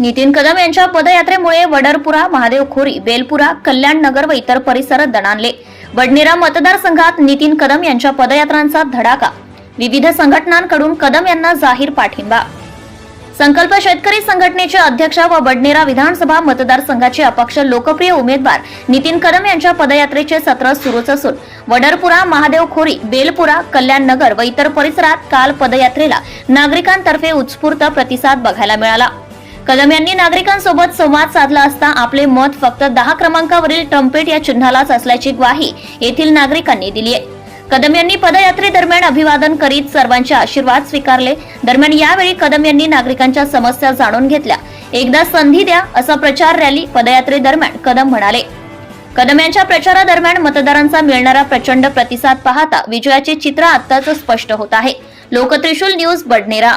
नितीन कदम यांच्या पदयात्रेमुळे वडरपुरा महादेव खोरी बेलपुरा कल्याण नगर व इतर परिसर दणाणले. वडनेरा मतदारसंघात नितीन कदम यांच्या पदयात्रांचा धडाका. विविध संघटनांकडून कदम यांना जाहीर पाठिंबा. संकल्प शेतकरी संघटनेचे अध्यक्ष व बडनेरा विधानसभा मतदारसंघाचे अपक्ष लोकप्रिय उमेदवार नितीन कदम यांच्या पदयात्रेचे सत्र सुरूच असून वडरपुरा महादेव खोरी बेलपुरा कल्याण नगर व इतर परिसरात काल पदयात्रेला नागरिकांतर्फे उत्स्फूर्त प्रतिसाद बघायला मिळाला. कदम यांनी नागरिकांसोबत संवाद साधला असता आपले मत फक्त दहा क्रमांकावरील ट्रम्पेट या चिन्हालाच असल्याची ग्वाही येथील नागरिकांनी दिली आहे. कदम यांनी पदयात्रेदरम्यान अभिवादन करीत सर्वांचे आशीर्वाद स्वीकारले. दरम्यान यावेळी कदम यांनी नागरिकांच्या समस्या जाणून घेतल्या. एकदा संधी द्या असा प्रचार रॅली पदयात्रेदरम्यान कदम म्हणाले. कदम यांच्या प्रचारादरम्यान मतदारांचा मिळणारा प्रचंड प्रतिसाद पाहता विजयाचे चित्र आताच स्पष्ट होत आहे. Loktrishul news Badnera.